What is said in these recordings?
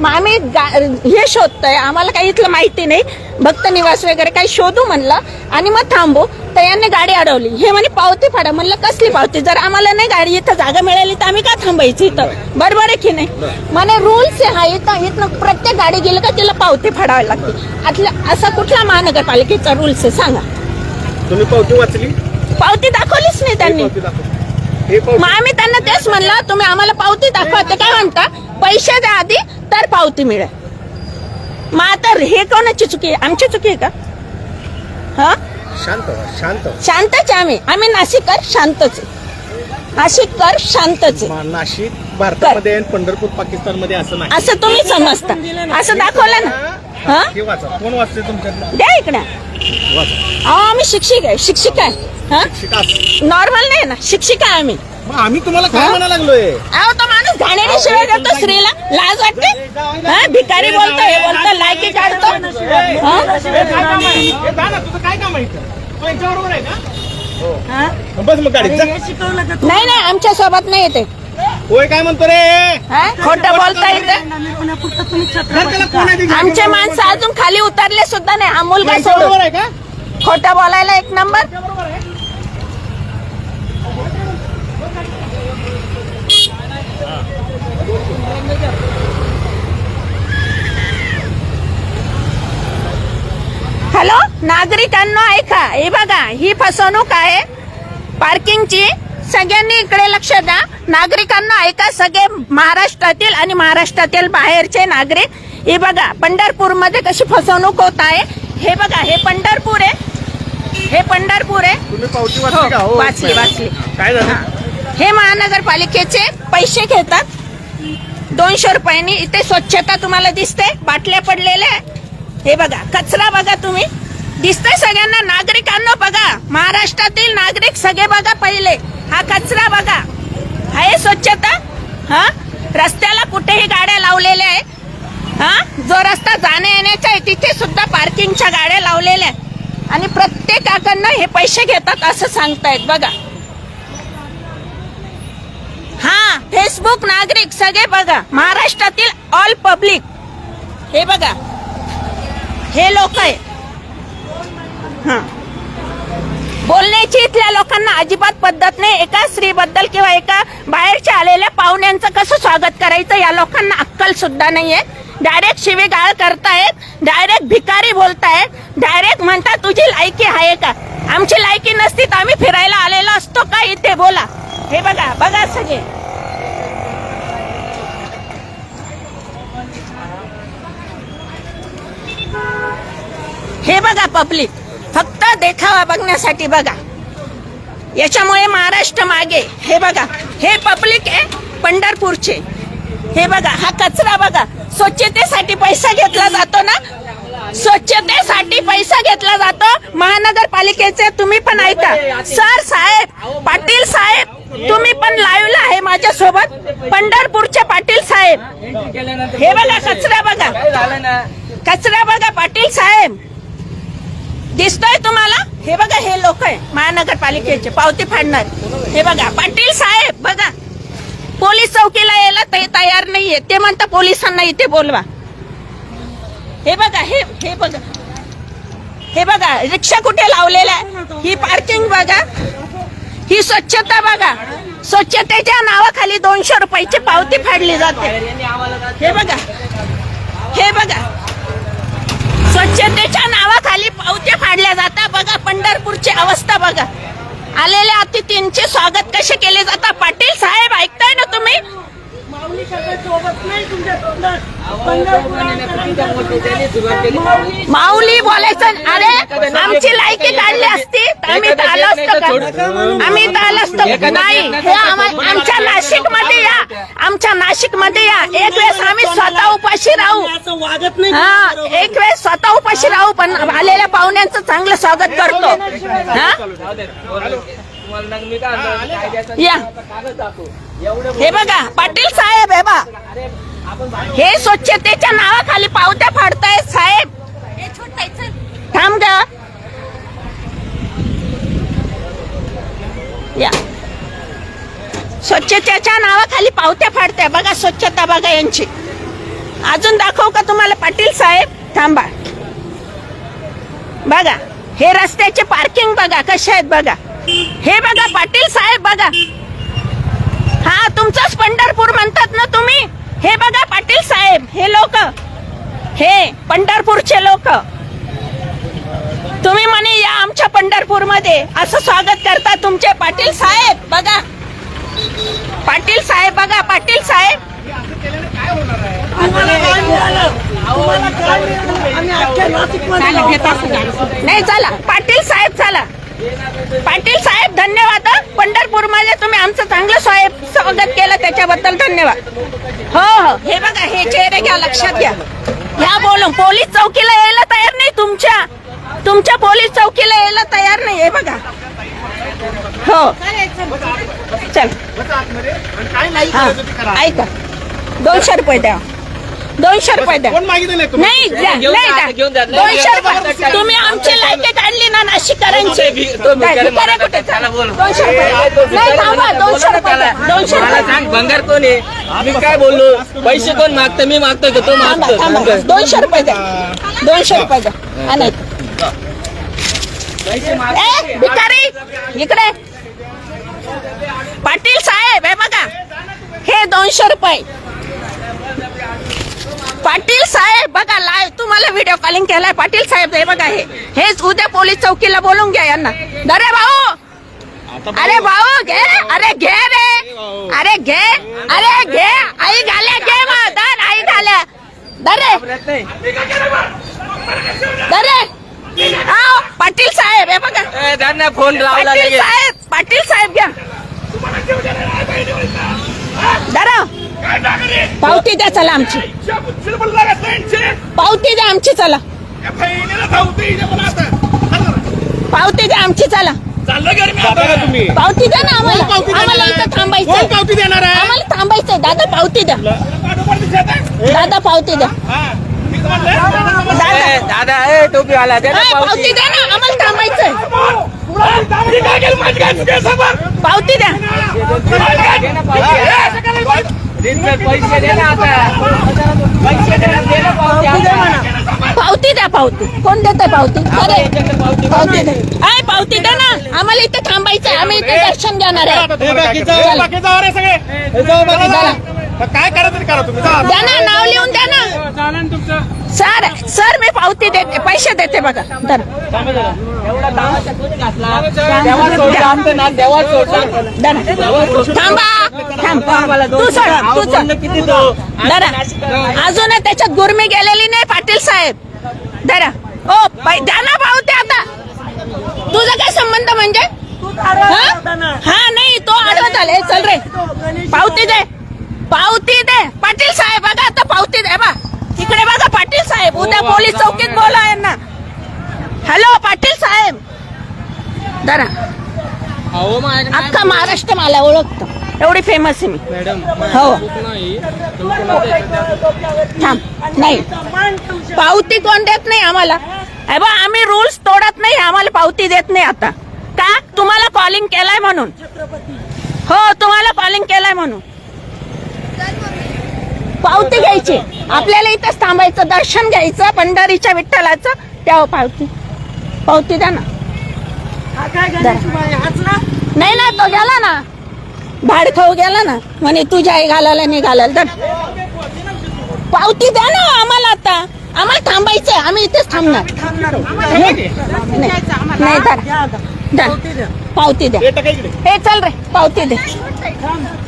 मग आम्ही हे शोधतोय. आम्हाला काही इथलं माहिती नाही. भक्त निवास वगैरे काही शोधू म्हणलं. आणि मग थांबू. तर यांनी गाडी अडवली. हे म्हणे पावती फाडा. म्हणलं कसली पावती? जर आम्हाला नाही गाडी इथं जागा मिळाली तर आम्ही का थांबायची इथं? बरोबर आहे की नाही? म्हणे रूल्स आहे हा. इथं इथं प्रत्येक गाडी गेली का तिला पावती फाडावी लागते. आतला असा कुठला महानगरपालिकेचा रूल्स आहे सांगा. तुम्ही पावती वाचली? पावती दाखवलीच नाही त्यांनी. मग आम्ही त्यांना तेच म्हणलं तुम्ही आम्हाला पावती दाखवा. ते काय म्हणता? पैसे द्या आधी तर पावती मिळेल. मग आता हे कोणाची चुकी आहे? आमची चुकी आहे का? हा? शांत शांत. शांतच आहे आम्ही. आम्ही नाशिककर शांतच आहे. नाशिककर शांतच आहे. नाशिक भारतामध्ये आणि पंढरपूर पाकिस्तानमध्ये असं नाही. असं तुम्ही समजता. असं दाखवलं ना. हा? हे वाचा. कोण वाचते द्या इकडे. वाचा. अहो आम्ही शिक्षिक आहे. शिक्षिका आहे. हा? नॉर्मल नाही ना. शिक्षिका आहे आम्ही. मग आम्ही तुम्हाला काय? म्हणा लागलोय? अहो तो माणूस घाणेरी शिवाय देतो स्त्रीला. लाज वाटते? हा भिकारी बोलतो हे बोलतो लायकी काढतो. हा? हे? काय काम आहे? हे जा ना, तुझं काय काम आहे इथं? तू यांच्याबरोबर आहे का हा? बस मग गाडीत जा. नाही नाही आमच्यासोबत नाही येते. होय काय म्हणतो रे? खोटं बोलता येते? धर त्याला कोण आहे ते? आमचे माणसं अजून खाली उतरले सुद्धा नाही. हा मुलगा यांच्याबरोबर सोडून आहे का? खोटं बोलायला एक नंबर बरोबर आहे हॅलो नागरिकांना ऐका. हे बघा ही फसवणूक आहे पार्किंगची. सगळ्यांनी इकडे लक्ष द्या. नागरिकांना ऐका सगळे महाराष्ट्रातील आणि महाराष्ट्रातील बाहेरचे नागरिक. हे बघा पंढरपूरमध्ये कशी फसवणूक होत आहे. हे बघा हे पंढरपूर आहे. हे पंढरपूर आहे. हो, वाचली का? हो वाचली. काय झालं? हे महानगरपालिकेचे पैसे घेतात. दोनशे रुपयांनी इथे स्वच्छता तुम्हाला दिसते बाटल्या पडलेल्या हे बघा कचरा बघा तुम्ही. दिसतंय सगळ्यांना नागरिकांना बघा महाराष्ट्रातील नागरिक सगळे बघा पहिले. हा कचरा बघा. आहे स्वच्छता. हा? रस्त्याला कुठेही गाड्या लावलेल्या आहे हा? जो रस्ता जाण्या येण्याचा आहे तिथे सुद्धा पार्किंगच्या गाड्या लावलेल्या आहेत. आणि प्रत्येकाकडनं हे पैसे घेतात असं सांगतायत बघा. हा फेसबुक नागरिक सगळे बघा. महाराष्ट्रातील ऑल पब्लिक हे बघा. हे लोक आहे हा. बोलण्याची इथल्या लोकांना अजिबात पद्धत नाही. एका स्त्रीबद्दल किंवा एका बाहेरच्या आलेल्या पाहुण्यांचं कसं स्वागत करायचं या लोकांना अक्कल सुद्धा नाहीये. डायरेक्ट शिवीगाळ करतायत. डायरेक्ट भिकारी बोलतायत. डायरेक्ट म्हणतात तुझी लायकी आहे का? आमची लायकी नसती तर आम्ही फिरायला आलेलो असतो का? इथे बोला. हे बघा बघा सगळे. हे बघा पब्लिक फक्त देखावा बघण्यासाठी बघा. याच्यामुळे महाराष्ट्र मागे. हे बघा हे पब्लिक आहे पंढरपूरचे. हे बघा हा कचरा बघा. स्वच्छतेसाठी पैसा घेतला जातो ना? स्वच्छतेसाठी पैसा घेतला जातो. महानगरपालिकेचे तुम्ही पण ऐका. सर साहेब पाटील साहेब तुम्ही पण लाईव्हला आहे माझ्या सोबत पंढरपूरचे पाटील साहेब. हे बघा कचरा बघा. कचरा बघा पाटील साहेब. दिसतोय तुम्हाला? हे बघा हे लोक आहे महानगरपालिकेचे पावती फाडणार. हे बघा पाटील साहेब बघा. पोलीस चौकीला यायला ते तयार नाहीये. ते म्हणता पोलिसांना इथे बोलवा. हे बघा हे हे बघा. हे बघा रिक्षा कुठे लावलेल्या आहे? ही पार्किंग बघा. ही स्वच्छता बघा. स्वच्छतेच्या नावाखाली दोनशे रुपयाची पावती फाडली जाते. हे बघा. हे बघा. स्वच्छतेच्या नावा खाली पावत्या फाडल्या जातात बघा पंढरपूरची अवस्था बघा. आलेल्या अतिथींचे स्वागत कसे केले जातात? पाटील साहेब ऐकताय ना तुम्ही? माऊली बोलायचं अरे आमची लायकी काढली असती आम्ही तर आलो असतो आम्ही तर आलो असतो नाही हे आमच्या नाशिकमध्ये या. आमच्या नाशिकमध्ये या. एक वेळेस आम्ही स्वतः उपाशी राहू. वागत नाही हा एक वेळेस स्वतः उपाशी राहू पण आलेल्या पाहुण्यांचं चांगलं स्वागत करतो. हा? या. हे बघा पाटील साहेब हे बा हे स्वच्छतेच्या नावाखाली पावत्या फाडतायत साहेब. हे थांब ग. या. स्वच्छतेच्या नावाखाली पावत्या फाडताय. बघा स्वच्छता बघा यांची. अजून दाखवू का तुम्हाला पाटील साहेब? थांबा. बघा. हे रस्त्याचे पार्किंग बघा कसे आहेत बघा. हे बघा पाटील साहेब बघा. हा तुमचंच पंढरपूर म्हणतात ना तुम्ही? हे बघा पाटील साहेब हे लोक. हे पंढरपूरचे लोक. तुम्ही म्हणे या आमच्या पंढरपूरमध्ये असं स्वागत करता तुमचे पाटील साहेब बघा. पाटील साहेब बघा पाटील साहेब. नाही चला. पाटील साहेब चला. पाटील साहेब धन्यवाद पंढरपूरमध्ये तुम्ही आमचं चांगलं साहेब स्वागत केलं त्याच्याबद्दल धन्यवाद. हो हो. हे बघा हे चेहरे घ्या लक्षात घ्या. ह्या बोलून पोलीस चौकीला यायला तयार नाही तुमच्या. तुमच्या पोलीस चौकीला यायला तयार नाही हे बघा. हो. चल. ऐका. दोनशे रुपये द्या. दोनशे रुपये द्या. कोण मागितलं नाही? तुम्ही? नाही द्या, घेऊन नाही जा, द्या. घेऊन जा. दोनशे रुपये. तुम्ही आमची लायके काढली ना तो काय, कुठे? त्याला बोल. दोनशे रुपये. नाही थांबा दोनशे रुपये द्या. दोनशे मला रुपये. सांग भंगार कोण आहे? मी काय बोललो? पैसे कोण मागतं? मी मागतोय का? तो थांबा थांबा मागतो दोनशे रुपये द्या. दोनशे रुपये द्या. हा, ए भिकारी इकडे. पाटील साहेब हे बघा. हे दोनशे रुपये. पाटील साहेब बघा लाईव्ह तुम्हाला व्हिडिओ कॉलिंग केलाय. पाटील साहेब हे बघा हे हेच उद्या पोलीस चौकीला बोलून घ्या यांना. अरे भाऊ! अरे भाऊ घे अरे घे रे अरे घे अरे घे. आई घाल्या घे मग दर आई घाल्या. दरे दरे पाटील साहेब हे बघा. फोन लावला पाटील लगेच. साहेब पाटील साहेब घ्या. दरा पावती द्या चला आमची पावती द्या आमची चला पावती द्या आमची चला पावती द्या ना आम्हाला आम्हाला इथं? थांबायचं पावती देणार आहे आम्हाला थांबायचंय दादा पावती द्या दादा पावती द्या दादा ए, दे ना ए, पावती द्या ना आम्हाला थांबायचंय पावती द्या पावती. दिनभर पैसे दे ना आता. पैसे दे ना दे ना पावती आता. पावती द्या पावती. कोण देत पावती? अरे पावती पावती द्या आय पावती द्या ना. आम्हाला इथे थांबायचंय आम्ही इथे दर्शन घेणार आहे. आहे काय करायचं ते करा तुम्ही. जा. द्या ना नाव लिहून द्या ना सर सर मी पावती देते पैसे देते बघा धरा. एवढा तामाशा कोणी घातला देवा सोडला आमचं नाक देवा सोडला धरा. थांबा. तू तू तो? अजून त्याच्यात गुरमी गेलेली नाही पाटील साहेब. धरा. ओ द्या ना पावती आता. तुझा काय संबंध म्हणजे? हा? हा, नाही तो आडवत आले चल रे. पावती दे. पावती दे. पाटील साहेब बघा आता पावती दे बा. इकडे बघा पाटील साहेब उद्या पोलीस चौकीत बोला यांना. हॅलो पाटील साहेब. धरा. माझ्या अख्खा महाराष्ट्र मला ओळखतो. एवढी फेमस आहे मी. मॅडम हो. थांब नाही. पावती कोण देत नाही आम्हाला? अरे बा आम्ही रूल्स तोडत नाही आम्हाला पावती देत नाही आता. का? तुम्हाला कॉलिंग केलाय म्हणून. हो तुम्हाला कॉलिंग केलाय म्हणून. पावती घ्यायची. आपल्याला इथंच थांबायचं दर्शन घ्यायचं पंढरीच्या विठ्ठलाचं. द्या पावती. पावती द्या ना. नाही ना तो गेला ना. भाड खाऊ गेला ना. म्हणे तुझ्या आई घालायला नाही घालायला. तर पावती द्या ना आम्हाला आता. आम्हाला थांबायचंय. आम्ही इथेच थांबणार. नाही. धरा. पावती द्या. हे. हे चल रे पावती दे.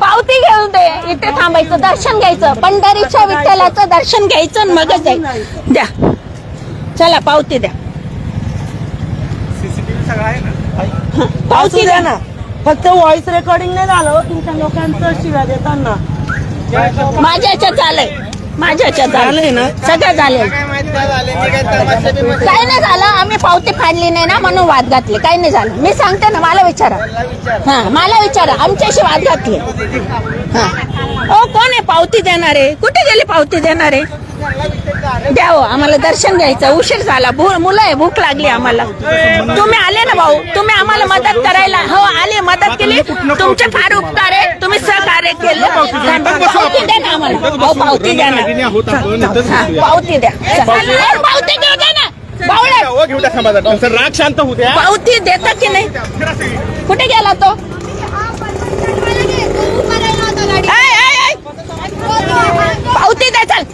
पावती घेऊन दे. इथे थांबायचं दर्शन घ्यायचं. पंढरीच्या विठ्ठलाचं दर्शन घ्यायचं आणि मगच जायचं. द्या. चला पावती द्या. CCTV सगळं आहे ना? पावती द्या ना. फक्त व्हॉइस रेकॉर्डिंग नाही झालं हो तुमच्या लोकांचं शिव्या देताना. माझ्या ह्याच्यात झालंय. माझ्या ह्याच्यात झालंय ना? सगळं झालंय काय नाही झालं आम्ही पावती फाडली नाही ना म्हणून वाद घातले. काही नाही झालं. मी सांगते ना मला विचारा. हा मला विचारा. आमच्याशी वाद घातले. हा. ओ कोण आहे पावती देणारे? कुठे गेली पावती देणारे? द्या हो आम्हाला दर्शन घ्यायचं. उशीर झाला. भू- मुलं आहे भूक लागली आम्हाला. तुम्ही आले ना भाऊ? तुम्ही आम्हाला मदत करायला हो आले मदत केली. तुमचे फार उपकार आहे तुम्ही सहकार्य केलं. पावती द्या ना आम्हाला. भाऊ पावती द्या ना. हा. पावती द्या. पावती द्या ना. बावळ्या. हो, राग शांत होऊ द्या. पावती देता की नाही. कुठे गेला तो? पावती द्या चल.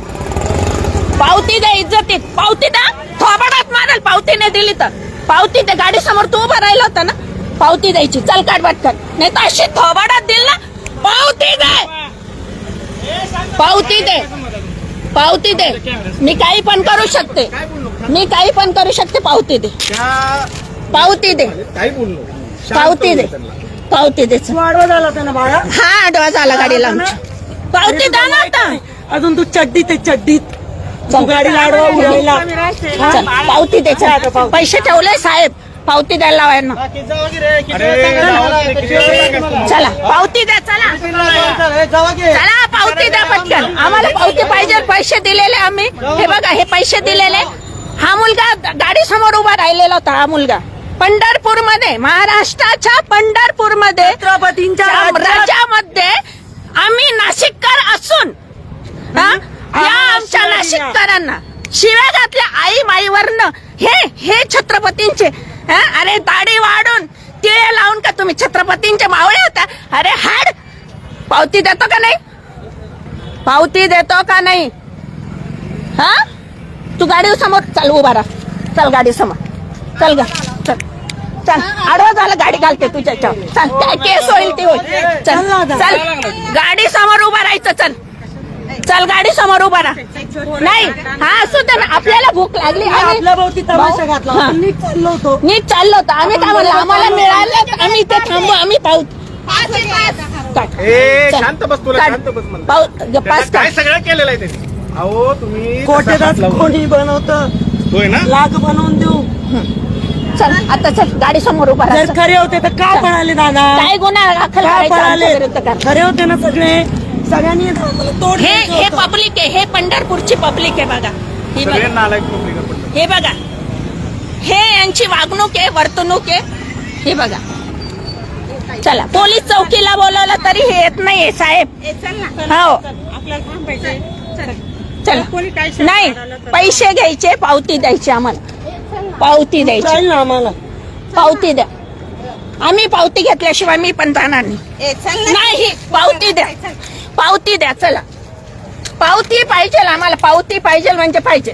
पावती द्या इज्जतीत पावती द्या थोबाडात मारल पावती नाही दिली तर. पावती द्या गाडी समोर तू उभा राहिला होता ना? पावती द्यायची. चल काढ पटकन. नाही तर अशी थोबाडात दिल ना पावती दे. पावती दे. पावती दे. मी काही पण करू शकते. मी काही पण करू शकते पावती दे. पावती दे. पावती दे. पावती दे झाला हा आडवा झाला गाडीला आमच्या. पावती द्या ना आता. अजून तू चड्डीत आहे चड्डीत. तू गाडीला आडवा उडवायला चल, पावती दे चल. पैसे ठेवले साहेब. पावती द्यायला लागायचं? चला पावती द्या चला. चला पावती द्या पटकन. आम्हाला पावती पाहिजे पैसे दिलेले आम्ही. हे बघा हे पैसे दिलेले. हा मुलगा गाडी समोर उभा राहिलेला होता हा मुलगा. पंढरपूरमध्ये महाराष्ट्राच्या पंढरपूरमध्ये छत्रपतींच्या राज्यामध्ये आम्ही नाशिककर असून हा, या आमच्या नाशिककरांना. शिव्या घातल्या आई माईवरनं हे हे छत्रपतींचे हा, अरे दाढी वाढून तिळे लावून का तुम्ही छत्रपतींचे मावळे होता? अरे हाड पावती देतो का नाही? पावती देतो का नाही? हा? तू गाडी समोर चल उभा राहा. चल गाडी समोर. चल ग चल. चल आडवा झाला गाडी घालते तुझ्या याच्यावर. चल काय केस होईल ती होईल. चल चल गाडी समोर उभा राहायचं चल. चल गाडी समोर उभा राहा नाही हा असू दे ना आपल्याला भूक लागली आम्ही- आपल्या भोवती तमाशा घातला. आपण नीट चाललो होतो नीट चाललो होतो आम्ही काय म्हणलं आम्हाला मिळालं आम्ही इथे थांबू आम्ही पाहू काढ. ए, चल. शांत बस तुला काढ. शांत बस म्हणलं. पाहू ग- पास काय काढ. सगळं केलेलं आहे त्यांनी अहो तुम्ही कोटेदास तसा हात कोणी बनवत लावला. होय ना लाग बनवून देऊ चल आता चल गाडी समोर उभा राहा जर खरे होते तर का पळाले दादा काय गुन्हा दाखल का करायचा पळाले आमच्या विरुद्ध करा. खरे होते ना सगळे सगळ्यांनी तोड हे द्यायचं हे होतं. पब्लिक आहे. हे पंढरपूरची पब्लिक आहे बघा. ही सगळे बघा. हे बघा. हे यांची वागणूक आहे वर्तणूक आहे. हे बघा. चला पोलीस चौकीला बोलवलं तरी हे येत नाहीये साहेब. हो. चला. नाही पैसे घ्यायचे पावती द्यायची आम्हाला. पावती द्यायची. ना आम्हाला. पावती द्या. आम्ही पावती घेतल्याशिवाय मी पण जाणार नाही. नाही पावती द्या. पावती द्या चला. पावती पाहिजे आम्हाला पावती पाहिजे म्हणजे पाहिजे.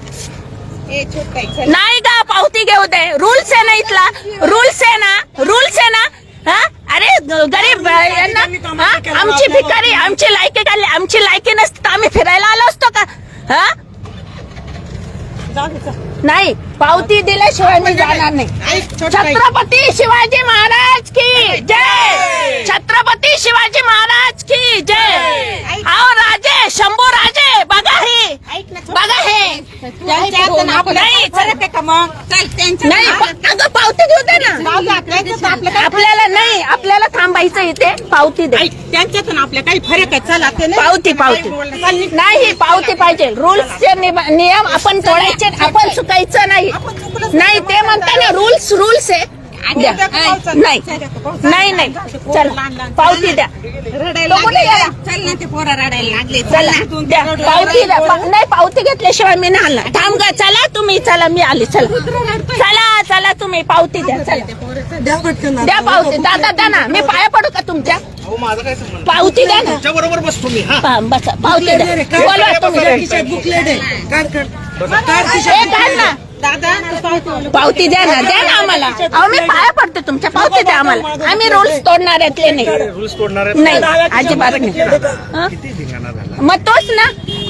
नाही का पावती घेऊ दे. रूल्स आहे ना इथला. रूल्स आहे ना. रूल्स आहे ना. हा? अरे गरीब यांना हा? आमची भिकारी आमची लायकी काढली. आमची लायकी नसती तर आम्ही फिरायला आलो असतो का? हा? नाही पावती दिल्याशिवाय मी जाणार नाही. छत्रपती शिवाजी महाराज की जय! छत्रपती शिवाजी महाराज की जय! राजे शंभू राजे बघा हे. बघा हे. नाही नाही प- अगं पावती घेऊ दे ना. आपल्याला नाही आपल्याला थांबायचं इथे. पावती दे. त्यांच्यातून आपल्या काही फरक आहे? चला ते नाही. पावती पावती. नाही. पावती पाहिजे. रूल्सचे नियम आपण तोडायचे आपण चुकायचं नाही. नाही ते म्हणता ना रूल्स रूल्स आहे. द्या. नाही नाही. नाही चला पावती द्या. रडायला तो कुठे लागले. गेला? चल ना ते पोरं रडायला लागले. चल चला ना. द्या. पावती द्या. पा- नाही पावती घेतल्याशिवाय मी नाही आला थांब गा चला तुम्ही चला मी आली चला. चला चला तुम्ही पावती द्या चला. द्या पावती. दादा द्या ना. मी पाया पडू का तुमच्या? अहो माझं काय संबंध? पावती द्या ना. बरोबर बसतो मी हा. पा- बसा. पावती बुकलेट द्या. बोलवा तुम्ही. बुकलेट आहे. काढ ना. पावती- पावती द्या ना द्या ना आम्हाला. अहो मी पाया पडते तुमच्या पावती द्या आम्हाला. आम्ही रूल्स तोडणाऱ्यातले नाही. रूल्स तोडणार आहेत. नाही अजिबात नाही? किती धिंगाणा झाला? मग तोच ना.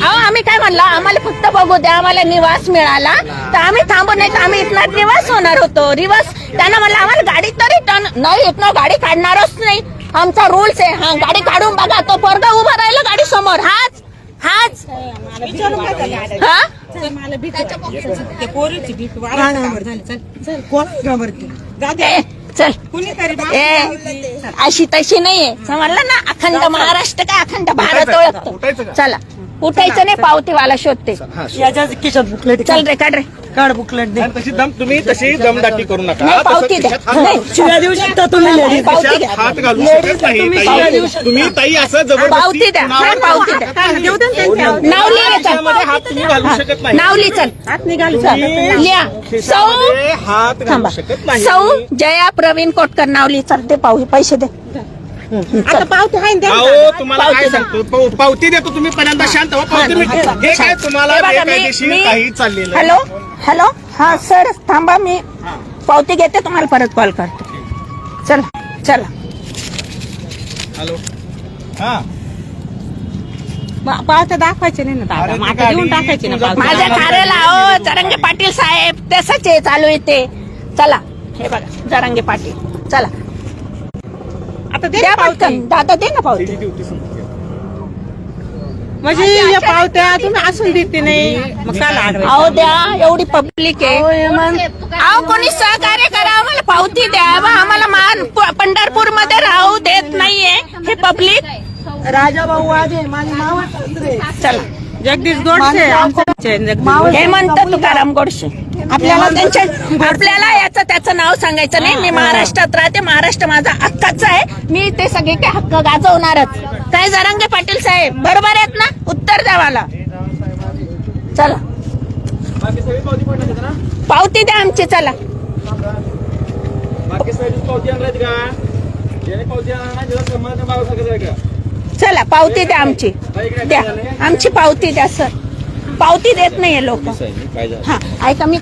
अहो आम्ही काय म्हणलं आम्हाला फक्त बघू द्या आम्हाला निवास मिळाला. तर आम्ही थांबू नाही तर आम्ही इथनं निवास होणार होतो. रिवास त्यांना म्हणलं आम्हाला गाडी तरी टर्न नाही इथनं गाडी काढणारच नाही. आमचा रूल्स आहे. हा गाडी काढून बघा तो पोरगा उभा राहिला गाडी समोर. हाच हाच. हा? मला भीती. ते पोरीची भीती हा झाली. चल चल. कोण घाबरते? अशी तशी नाहीये. समजलं ना? अखंड महाराष्ट्र काय अखंड भारत उठायचं का? ओळखतो का? चला. उठायचं नाही पावतीवाला शोधते. याच्या खिशात बुकलेट चल रे काढ रे. काढ बुकलेट दे. आणि तशी दम तुम्ही तशी दमदाटी करू नका. नाही, तसं पावती द्या. खिशात हात नाही. शिव्या देऊ शकता तुम्ही लेडीज. पावती खिशात द्या. हात घालू Ladies शकत नाही. तुम्ही ताई. तुम्ही असं पावती जबरदस्ती द्या. कुणावर- हा, पावती द्या नाव लिहा चल खिशामध्ये हात तुम्ही घालू शकत नाही. चल हात निघाल लिहा. सौ खिशामध्ये हात थांबा. घालू शकत नाही. सौ जया प्रवीण कोटकर नाव लिह चल ते पाहू पैसे दे. आता पावते आहे ना अहो. तुम्हाला पावती काय. सांगतो? पाव- पावती देतो तुम्ही पहिल्यांदा शांत व्हा. पावती मी हे काय तुम्हाला हे बघा, मी- बेकायदेशीर मी- काही चाललेलं आहे. हॅलो? हॅलो? हा सर थांबा मी पावती घेते तुम्हाला परत कॉल करते. चला चला. हॅलो? हा. पा- पावत्या दाखवायचे नाही ना दादा? मग आता देऊन टाकायचे ना पावत्या. माझ्या कार्याला अहो जरंगे पाटील साहेब तसंच आहे चालू आहे ते. चला हे बघा जरंगे पाटील. चला. आता दे द्या ना पावती. पटकन दादा दे ना पावती. म्हणजे या पावत्या तुम्ही असून देते नाही. मग काय लाडवायचं? अहो द्या एवढी पब्लिक आहे. अहो कोणी सहकार्य करा आम्हाला पावती द्या. आम्हाला मान पंढरपूरमध्ये राहू देत नाहीये. हे पब्लिक. राजा भाऊ वाजे माझे सासरे. चला. जगदीश गोडसे. आमचे जगदीश हेमंत तुकाराम गोडसे. आपल्याला त्यांच्या आपल्याला याचं त्याचं नाव सांगायचं नाही. मी महाराष्ट्रात राहते. महाराष्ट्र माझा हक्काचा आहे. मी ते सगळे काही हक्क गाजवणारच. काय जरांगे पाटील साहेब? बरोबर आहेत ना? उत्तर द्या मला. चला. बाकी सगळी पावती पडली ना? पावती द्या आमची चला. बाकी सगळी पावती आणलात का ज्याने पावती आणला चला पावती द्या आमची. द्या. आमची पावती द्या सर. पावती देत नाहीये लोक. हा ऐका मी